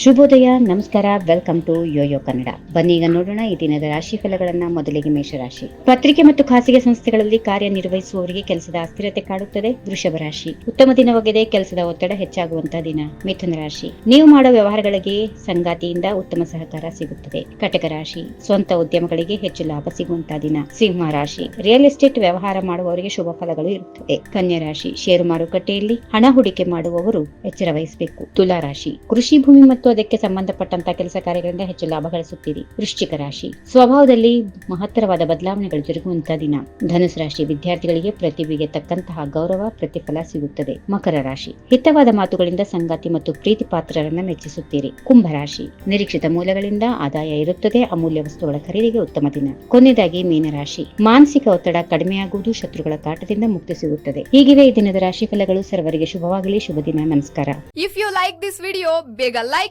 ಶುಭೋದಯ, ನಮಸ್ಕಾರ welcome to Yoyo Kannada ಬನ್ನಿ ಈಗ ನೋಡೋಣ ಈ ದಿನದ ರಾಶಿ ಫಲಗಳನ್ನ ಮೊದಲಿಗೆ ಮೇಷರಾಶಿ. ಪತ್ರಿಕೆ ಮತ್ತು ಖಾಸಗಿ ಸಂಸ್ಥೆಗಳಲ್ಲಿ ಕಾರ್ಯನಿರ್ವಹಿಸುವವರಿಗೆ ಕೆಲಸದ ಅಸ್ಥಿರತೆ ಕಾಡುತ್ತದೆ, ವೃಷಭ ರಾಶಿ. ಉತ್ತಮ ದಿನವಾಗಿದೆ, ಕೆಲಸದ ಒತ್ತಡ ಹೆಚ್ಚಾಗುವಂತಹ ದಿನ, ಮಿಥುನ ರಾಶಿ. ನೀವು ಮಾಡುವ ವ್ಯವಹಾರಗಳಿಗೆ ಸಂಗಾತಿಯಿಂದ ಉತ್ತಮ ಸಹಕಾರ ಸಿಗುತ್ತದೆ. ಕಟಕ ರಾಶಿ, ಸ್ವಂತ ಉದ್ಯಮಗಳಿಗೆ ಹೆಚ್ಚು ಲಾಭ ಸಿಗುವಂತಹ ದಿನ. ಸಿಂಹ ರಾಶಿ ರಿಯಲ್ ಎಸ್ಟೇಟ್ ವ್ಯವಹಾರ ಮಾಡುವವರಿಗೆ ಶುಭ ಫಲಗಳು ಇರುತ್ತದೆ. ಕನ್ಯಾ ರಾಶಿ ಷೇರು ಮಾರುಕಟ್ಟೆಯಲ್ಲಿ ಹಣ ಹೂಡಿಕೆ ಮಾಡುವವರು ಎಚ್ಚರ ವಹಿಸಬೇಕು. ತುಲಾ ರಾಶಿ, ಕೃಷಿ ಭೂಮಿ ಮತ್ತು ಅದಕ್ಕೆ ಸಂಬಂಧಪಟ್ಟಂತಹ ಕೆಲಸ ಕಾರ್ಯಗಳಿಂದ ಹೆಚ್ಚು ಲಾಭ ಗಳಿಸುತ್ತೀರಿ. ವೃಶ್ಚಿಕ ರಾಶಿ. ಸ್ವಭಾವದಲ್ಲಿ ಮಹತ್ತರವಾದ ಬದಲಾವಣೆಗಳು ಜರುಗುವಂತಹ ದಿನ. ಧನುಸು ರಾಶಿ ವಿದ್ಯಾರ್ಥಿಗಳಿಗೆ ಪ್ರತಿಭೆಗೆ ತಕ್ಕಂತಹ ಗೌರವ, ಪ್ರತಿಫಲ ಸಿಗುತ್ತದೆ. ಮಕರ ರಾಶಿ. ಹಿತವಾದ ಮಾತುಗಳಿಂದ ಸಂಗಾತಿ ಮತ್ತು ಪ್ರೀತಿ ಪಾತ್ರರನ್ನ ಮೆಚ್ಚಿಸುತ್ತೀರಿ. ಕುಂಭ ರಾಶಿ. ನಿರೀಕ್ಷಿತ ಮೂಲಗಳಿಂದ ಆದಾಯ ಇರುತ್ತದೆ. ಅಮೂಲ್ಯ ವಸ್ತುಗಳ ಖರೀದಿಗೆ ಉತ್ತಮ ದಿನ. ಕೊನೆಯದಾಗಿ ಮೀನರಾಶಿ ಮಾನಸಿಕ ಒತ್ತಡ ಕಡಿಮೆಯಾಗುವುದು ಶತ್ರುಗಳ ಕಾಟದಿಂದ ಮುಕ್ತಿ ಸಿಗುತ್ತದೆ. ಹೀಗಿವೆ ಈ ದಿನದ ರಾಶಿ ಫಲಗಳು ಸರ್ವರಿಗೆ ಶುಭವಾಗಲಿ. ಶುಭ ದಿನ. ನಮಸ್ಕಾರ. If you like this video ಬೇಗ